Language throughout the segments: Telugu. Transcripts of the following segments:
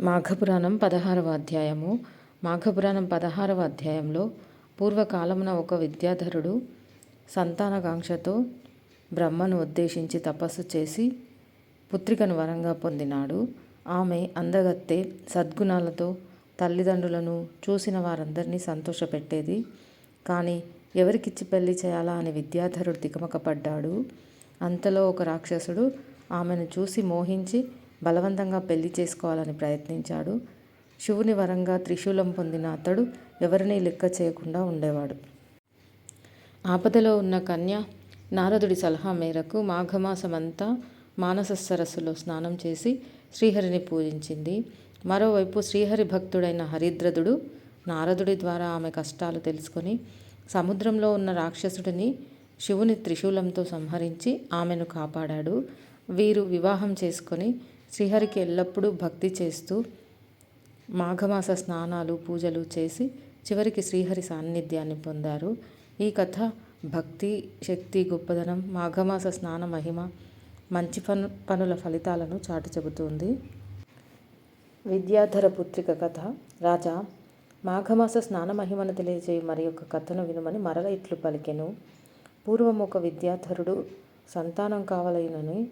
మాఘపురాణం పదహారవ అధ్యాయము. మాఘపురాణం పదహారవ అధ్యాయంలో పూర్వకాలమున ఒక విద్యాధరుడు సంతానకాంక్షతో బ్రహ్మను ఉద్దేశించి తపస్సు చేసి పుత్రికను వరంగా పొందినాడు. ఆమె అందగత్తే సద్గుణాలతో తల్లిదండ్రులను చూసిన వారందరినీ సంతోషపెట్టేది. కానీ ఎవరికిచ్చి పెళ్ళి చేయాలా అని విద్యాధరుడు తికమకపడ్డాడు అంతలో ఒక రాక్షసుడు ఆమెను చూసి మోహించి బలవంతంగా పెళ్ళి చేసుకోవాలని ప్రయత్నించాడు. శివుని వరంగా త్రిశూలం పొందిన అతడు ఎవరినీ లెక్క చేయకుండా ఉండేవాడు. ఆపదలో ఉన్న కన్య నారదుడి సలహా మేరకు మాఘమాసమంతా మానస సరస్సులో స్నానం చేసి శ్రీహరిని పూజించింది. మరోవైపు శ్రీహరి భక్తుడైన హరిద్రదుడు నారదుడి ద్వారా ఆమె కష్టాలు తెలుసుకొని సముద్రంలో ఉన్న రాక్షసుడిని శివుని త్రిశూలంతో సంహరించి ఆమెను కాపాడాడు. వీరు వివాహం చేసుకొని శ్రీహరికి ఎల్లప్పుడూ భక్తి చేస్తూ మాఘమాస స్నానాలు పూజలు చేసి చివరికి శ్రీహరి సాన్నిధ్యాన్ని పొందారు. ఈ కథ భక్తి శక్తి గొప్పదనం మాఘమాస స్నాన మహిమ మంచి పను పనుల ఫలితాలను చాటి చెబుతుంది. విద్యాధర పుత్రిక కథ. రాజా మాఘమాస స్నాన మహిమను తెలియజేయ మరి ఒక కథను వినుమని మరల ఇట్లు పలికెను. పూర్వం ఒక విద్యాధరుడు సంతానం కావలైనని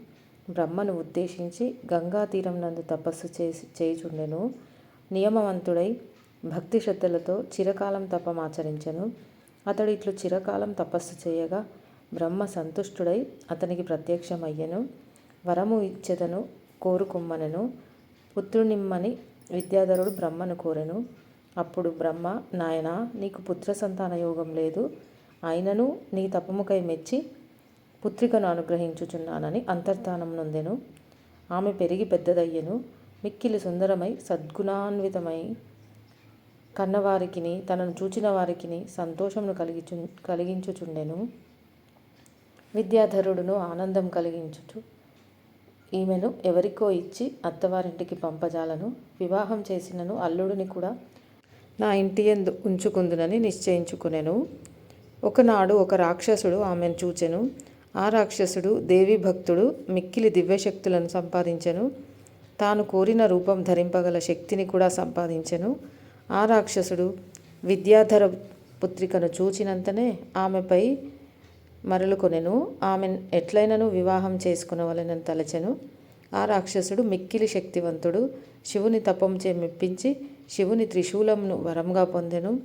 బ్రహ్మను ఉద్దేశించి గంగా తీరం నందు తపస్సు చేసి చేయుచుండెను. నియమవంతుడై భక్తి శ్రద్ధలతో చిరకాలం తపమాచరించెను అతడు ఇట్లు చిరకాలం తపస్సు చేయగా బ్రహ్మ సంతుష్టుడై అతనికి ప్రత్యక్షమయ్యెను. వరము ఇచ్చెదను కోరుకుమ్మనెను. పుత్రునిమ్మని విద్యాధరుడు బ్రహ్మను కోరెను. అప్పుడు బ్రహ్మ నాయనా నీకు పుత్ర సంతాన యోగం లేదు. అయినను నీ తపముకై మెచ్చి పుత్రికను అనుగ్రహించుచున్నానని అంతర్ధానం నొందెను. ఆమె పెరిగి పెద్దదయ్యెను. మిక్కిలి సుందరమై సద్గుణాన్వితమై కన్నవారికిని తనను చూచిన వారికిని సంతోషమును కలిగించు కలిగించుచుండెను. విద్యాధరుడును ఆనందం కలిగించుచు ఈమెను ఎవరికో ఇచ్చి అత్తవారింటికి పంపజాలను. వివాహం చేసినను అల్లుడిని కూడా నా ఇంటి ఎందు ఉంచుకుందునని నిశ్చయించుకునెను. ఒకనాడు ఒక రాక్షసుడు ఆమెను చూచెను. ఆ రాక్షసుడు దేవి భక్తుడు మిక్కిలి దివ్యశక్తులను సంపాదించెను. తాను కోరిన రూపం ధరింపగల శక్తిని కూడా సంపాదించెను. ఆ రాక్షసుడు విద్యాధర పుత్రికను చూచినంతనే ఆమెపై మరలుకొనెను. ఆమె ఎట్లయినను వివాహం చేసుకునవలెనని తలచెను. ఆ రాక్షసుడు మిక్కిలి శక్తివంతుడు. శివుని తపంచే మెప్పించి శివుని త్రిశూలమును వరంగా పొందెను.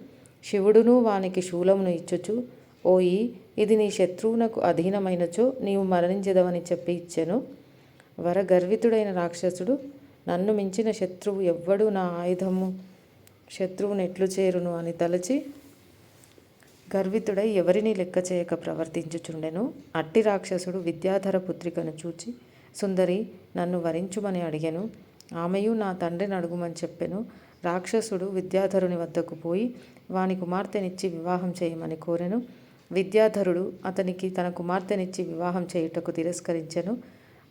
శివుడును వానికి శూలమును ఇచ్చుచు ఓయి ఇది నీ శత్రువునకు అధీనమైనచో నీవు మరణించదవని చెప్పి ఇచ్చెను. వరగర్వితుడైన రాక్షసుడు నన్ను మించిన శత్రువు ఎవ్వడు నా ఆయుధము శత్రువును ఎట్లు చేరును అని తలచి గర్వితుడై ఎవరిని లెక్క చేయక ప్రవర్తించుచుండెను. అట్టి రాక్షసుడు విద్యాధర పుత్రికను చూచి సుందరి నన్ను వరించుమని అడిగాను. ఆమెయు నా తండ్రిని అడుగుమని చెప్పెను. రాక్షసుడు విద్యాధరుని వద్దకు పోయి వాని కుమార్తెనిచ్చి వివాహం చేయమని కోరెను. విద్యాధరుడు అతనికి తన కుమార్తెనిచ్చి వివాహం చేయుటకు తిరస్కరించెను.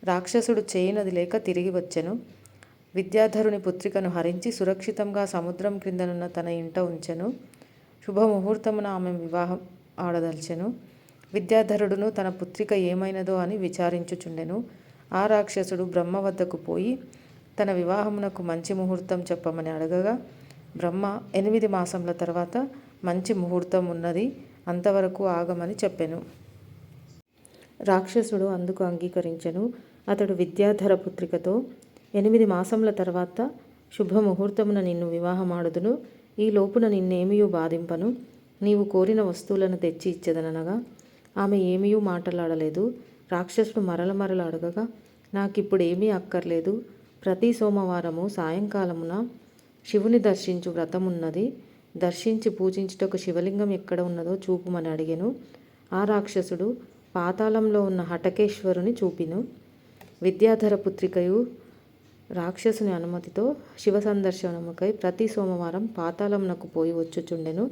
రాక్షసుడు చేయనది లేక తిరిగి వచ్చెను. విద్యాధరుని పుత్రికను హరించి సురక్షితంగా సముద్రం క్రిందనున్న తన ఇంట ఉంచెను. శుభముహూర్తమున ఆమె వివాహం ఆడదల్చెను. విద్యాధరుడును తన పుత్రిక ఏమైనదో అని విచారించుచుండెను. ఆ రాక్షసుడు బ్రహ్మ వద్దకు పోయి తన వివాహమునకు మంచి ముహూర్తం చెప్పమని అడగగా బ్రహ్మ ఎనిమిది మాసముల తర్వాత మంచి ముహూర్తం ఉన్నది అంతవరకు ఆగమని చెప్పెను. రాక్షసుడు అందుకు అంగీకరించెను. అతడు విద్యాధర పుత్రికతో ఎనిమిది మాసముల తర్వాత శుభముహూర్తమున నిన్ను వివాహమాడుదును. ఈ లోపున నిన్నేమియూ బాధింపను? నీవు కోరిన వస్తువులను తెచ్చి ఇచ్చేదనగా ఆమె ఏమీయూ మాట్లాడలేదు. రాక్షసుడు మరల మరల అడగగా నాకిప్పుడు ఏమీ అక్కర్లేదు. ప్రతి సోమవారము సాయంకాలమున శివుని దర్శించు వ్రతమున్నది. దర్శించి పూజించుటకు శివలింగం ఎక్కడ ఉన్నదో చూపుమని అడిగెను. ఆ రాక్షసుడు పాతాళంలో ఉన్న హటకేశ్వరుని చూపిను. విద్యాధర పుత్రికయు రాక్షసుని అనుమతితో శివ సందర్శనముకై ప్రతి సోమవారం పాతాళంనకు పోయి వచ్చుచుండెను.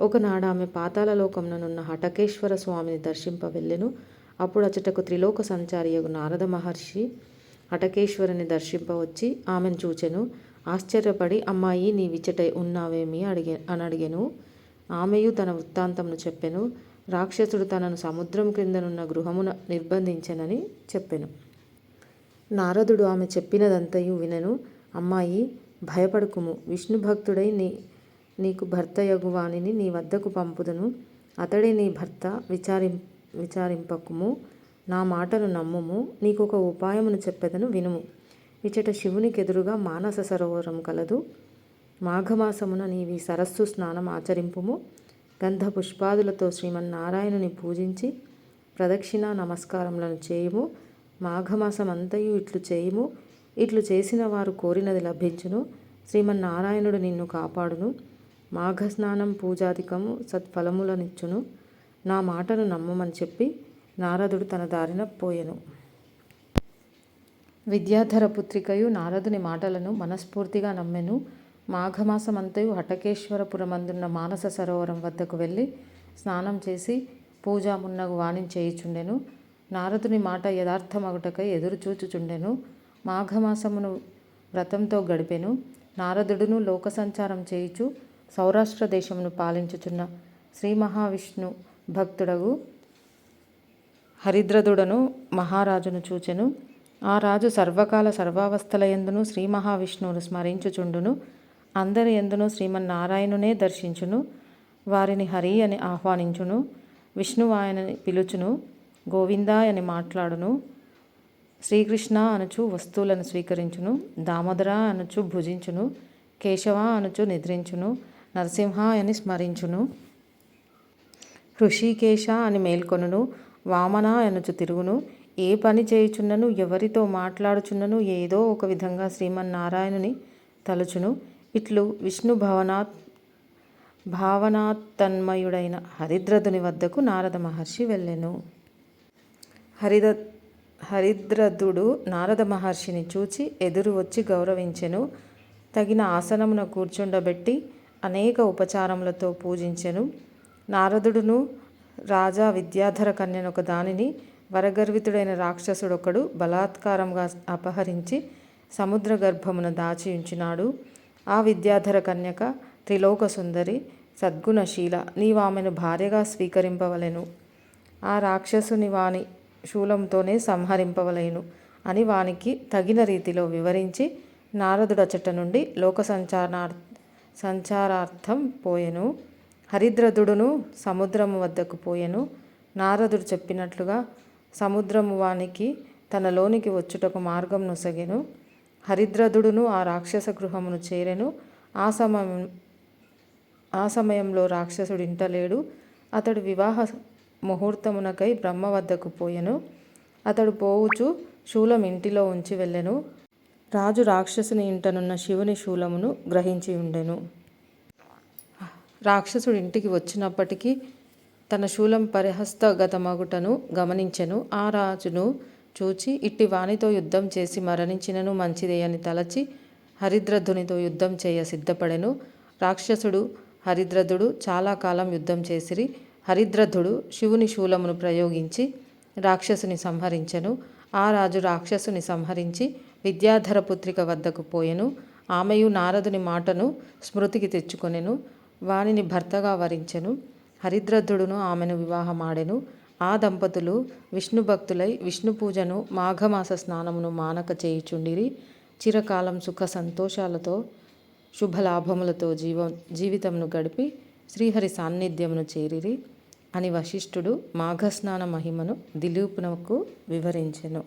ఒకనాడు ఆమె పాతాళలోకముననున్న హటకేశ్వర స్వామిని దర్శింప వెళ్ళెను. అప్పుడు అచటకు త్రిలోక సంచారియగు నారద మహర్షి హటకేశ్వరుని దర్శింపవచ్చి ఆమెను చూచెను. ఆశ్చర్యపడి అమ్మాయి నీ విచ్చటై ఉన్నావేమి? అడిగే అని అడిగెను. ఆమెయు తన వృత్తాంతమును చెప్పెను. రాక్షసుడు తనను సముద్రం క్రిందనున్న గృహమున నిర్బంధించెనని చెప్పెను. నారదుడు ఆమె చెప్పినదంతయు వినెను. అమ్మాయి భయపడుకుము. విష్ణు భక్తుడై నీ నీకు భర్త యగువాణిని నీ వద్దకు పంపుదును. అతడే నీ భర్త. విచారిం విచారింపకుము. నా మాటను నమ్ముము నీకొక ఉపాయమును చెప్పెదను వినుము. ఇచట శివునికెదురుగా మానస సరోవరం కలదు. మాఘమాసమున నీవి సరస్సు స్నానం ఆచరింపుము. గంధ పుష్పాదులతో శ్రీమన్నారాయణుని పూజించి ప్రదక్షిణ నమస్కారములను చేయుము. మాఘమాసమంతయు ఇట్లు చేయుము. ఇట్లు చేసిన వారు కోరినది లభించును. శ్రీమన్నారాయణుడు నిన్ను కాపాడును. మాఘస్నానం పూజాధికము సత్ఫలములనిచ్చును. నా మాటను నమ్మమని చెప్పి నారదుడు తన దారిన పోయెను. విద్యాధర పుత్రికయు నారదుని మాటలను మనస్ఫూర్తిగా నమ్మెను. మాఘమాసమంతయు హటకేశ్వరపురమందున్న మానస సరోవరం వద్దకు వెళ్ళి స్నానం చేసి పూజామున్నగు వాణించేయుచుండెను నారదుని మాట యథార్థమగుటకై ఎదురు చూచుచుండెను. మాఘమాసమును వ్రతంతో గడిపెను. నారదుడును లోక సంచారం చేయుచు సౌరాష్ట్ర దేశమును పాలించుచున్న శ్రీ మహావిష్ణు భక్తుడగు హరిద్రదుడను మహారాజును చూచెను. ఆ రాజు సర్వకాల సర్వావస్థలయందును శ్రీ మహావిష్ణువును స్మరించుచుండును. అందరి ఎందును శ్రీమన్నారాయణునే దర్శించును. వారిని హరి అని ఆహ్వానించును. విష్ణు ఆయనని పిలుచును. గోవిందా అని మాట్లాడును. శ్రీకృష్ణ అనుచు వస్తువులను స్వీకరించును. దామోదర అనుచు భుజించును. కేశవ అనుచు నిద్రించును. నరసింహ అని స్మరించును. హృషికేశ అని మేల్కొనును. వామన అనుచు తిరుగును. ఏ పని చేయుచున్నను ఎవరితో మాట్లాడుచున్నను ఏదో ఒక విధంగా శ్రీమన్నారాయణుని తలుచును. ఇట్లు విష్ణు భవనాత్ భావనాతన్మయుడైన హరిద్రదుని వద్దకు నారద మహర్షి వెళ్ళెను. హరిద హరిద్రదుడు నారద మహర్షిని చూచి ఎదురు వచ్చి గౌరవించెను. తగిన ఆసనమున కూర్చుండబెట్టి అనేక ఉపచారములతో పూజించెను. నారదుడును రాజా విద్యాధర కన్యనొక దానిని వరగర్వితుడైన రాక్షసుడొకడు బలాత్కారంగా అపహరించి సముద్ర గర్భమున దాచి ఉంచినాడు. ఆ విద్యాధర కన్యక త్రిలోక సుందరి సద్గుణశీల నీవామెను భార్యగా స్వీకరింపవలెను. ఆ రాక్షసుని వాని శూలంతోనే సంహరింపవలేను అని వానికి తగిన రీతిలో వివరించి నారదుడచట నుండి లోక సంచారార్ సంచారార్థం పోయెను. హరిద్రదుడును సముద్రము వద్దకు పోయెను. నారదుడు చెప్పినట్లుగా సముద్రము వానికి తనలోనికి వచ్చుటకు మార్గం నొసగెను. హరిద్రదుడును ఆ రాక్షస గృహమును చేరెను. ఆ సమయం ఆ సమయంలో రాక్షసుడు ఇంటలేడు. అతడు వివాహ ముహూర్తమునకై బ్రహ్మ వద్దకు పోయెను. అతడు పోవుచు శూలం ఇంటిలో ఉంచి వెళ్ళెను. రాజు రాక్షసుని ఇంటనున్న శివుని శూలమును గ్రహించి ఉండెను. రాక్షసుడు ఇంటికి వచ్చినప్పటికీ తన శూలం పరిహస్తగతమగుటను గమనించెను. ఆ రాజును చూచి ఇట్టి వానితో యుద్ధం చేసి మరణించినను మంచిదే అని తలచి హరిద్రధునితో యుద్ధం చేయ సిద్ధపడెను. రాక్షసుడు హరిద్రథుడు చాలా కాలం యుద్ధం చేసిరి. హరిద్రథుడు శివుని శూలమును ప్రయోగించి రాక్షసుని సంహరించెను. ఆ రాజు రాక్షసుని సంహరించి విద్యాధర పుత్రిక వద్దకు పోయెను. ఆమెయు నారదుని మాటను స్మృతికి తెచ్చుకొనెను. వానిని భర్తగా వరించెను. హరిద్రథుడును ఆమెను వివాహమాడెను. ఆ దంపతులు విష్ణు భక్తులై విష్ణు పూజను మాఘమాస స్నానమును మానక చేయుచుండిరి. చిరకాలం సుఖ సంతోషాలతో శుభలాభములతో జీవ జీవితమును గడిపి శ్రీహరి సాన్నిధ్యమును చేరిరి. అని వశిష్ఠుడు మాఘస్నాన మహిమను దిలీపునకు వివరించెను.